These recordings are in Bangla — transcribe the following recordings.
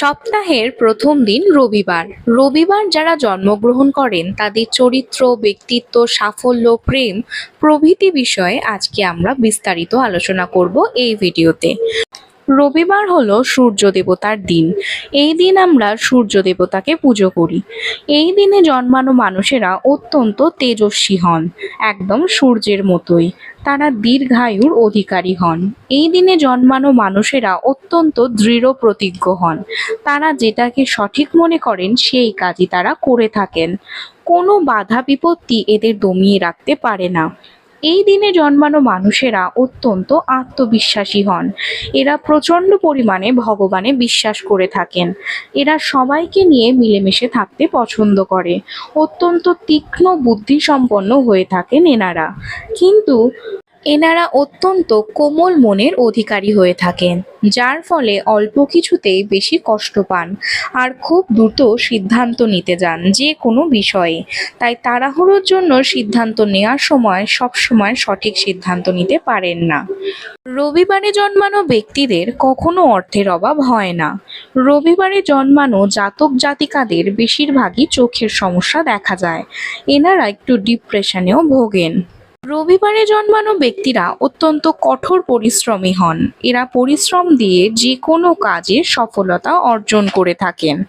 সপ্তাহের প্রথম দিন রবিবার। রবিবার যারা জন্মগ্রহণ করেন, তাদের চরিত্র, ব্যক্তিত্ব, সাফল্য, প্রেম প্রভৃতি বিষয়ে আজকে আমরা বিস্তারিত আলোচনা করব এই ভিডিওতে। রবিবার হলো সূর্য দেবতার দিন। এই দিন আমরা সূর্য দেবতাকে পুজো করি। এই দিনে জন্মানো মানুষেরা অত্যন্ত তেজস্বী হন, একদম সূর্যের মতোই। তারা দীর্ঘায়ুর অধিকারী হন। এই দিনে জন্মানো মানুষেরা অত্যন্ত দৃঢ় প্রতিজ্ঞ হন। তারা যেটাকে সঠিক মনে করেন, সেই কাজই তারা করে থাকেন। কোনো বাধা বিপত্তি এদের দমিয়ে রাখতে পারে না। এই দিনে জন্মানো মানুষেরা অত্যন্ত আত্মবিশ্বাসী হন। এরা প্রচণ্ড পরিমাণে ভগবানে বিশ্বাস করে থাকেন। এরা সবাইকে নিয়ে মিলেমিশে থাকতে পছন্দ করে। অত্যন্ত তীক্ষ্ণ বুদ্ধিসম্পন্ন হয়ে থাকেন এনারা। কিন্তু এনারা অত্যন্ত কোমল মনের অধিকারী হয়ে থাকেন, যার ফলে অল্প কিছুতেই বেশি কষ্ট পান আর খুব দ্রুত সিদ্ধান্ত নিতে যান যে কোনো বিষয়ে। তাই তাড়াহুড়োর জন্য সিদ্ধান্ত নেওয়ার সময় সবসময় সঠিক সিদ্ধান্ত নিতে পারেন না। রবিবারে জন্মানো ব্যক্তিদের কখনো অর্থের অভাব হয় না। রবিবারে জন্মানো জাতক জাতিকাদের বেশিরভাগই চোখের সমস্যা দেখা যায়। এনারা একটু ডিপ্রেশনেও ভোগেন। রবিবারে জন্মানো ব্যক্তিরা অত্যন্ত কঠোর পরিশ্রমী হন। এরা পরিশ্রম দিয়ে যে কোনো কাজে সফলতা অর্জন করে থাকেন।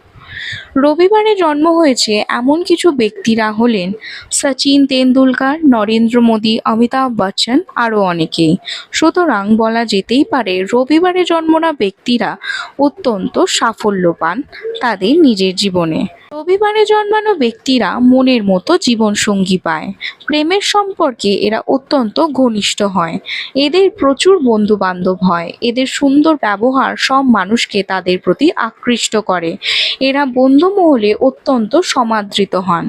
রবিবারে জন্ম হয়েছে এমন কিছু ব্যক্তিরা হলেন সচিন তেন্ডুলকার, নরেন্দ্র মোদী, অমিতাভ বচ্চন আরও অনেকেই। সুতরাং বলা যেতেই পারে রবিবারে জন্মনা ব্যক্তিরা অত্যন্ত সাফল্য পান তাদের নিজের জীবনে। রবিবারে জন্মানো ব্যক্তিরা মনের মতো জীবনসঙ্গী পায়। প্রেমের সম্পর্কে এরা অত্যন্ত ঘনিষ্ঠ হয়। এদের প্রচুর বন্ধু বান্ধব হয়। এদের সুন্দর ব্যবহার সব মানুষকে তাদের প্রতি আকৃষ্ট করে। এরা বন্ধু মহলে অত্যন্ত সমাদৃত হন।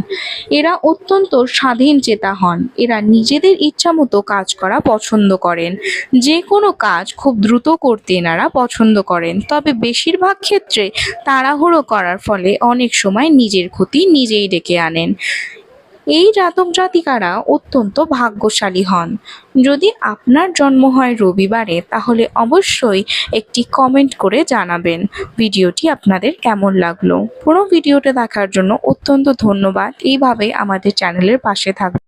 এরা অত্যন্ত স্বাধীন চেতা হন। এরা নিজেদের ইচ্ছামতো কাজ করা পছন্দ করেন। যে কোনো কাজ খুব দ্রুত করতে এনারা পছন্দ করেন। তবে বেশিরভাগ ক্ষেত্রে তাড়াহুড়ো করার ফলে অনেক সময় নিজের ক্ষতি নিজেই ডেকে আনেন। এই জাতক জাতিকারা অত্যন্ত ভাগ্যশালী হন। যদি আপনার জন্ম হয় রবিবারে, তাহলে অবশ্যই একটি কমেন্ট করে জানাবেন ভিডিওটি আপনাদের কেমন লাগল। পুরো ভিডিওটা দেখার জন্য অত্যন্ত ধন্যবাদ। এইভাবে আমাদের চ্যানেলের পাশে থাকবেন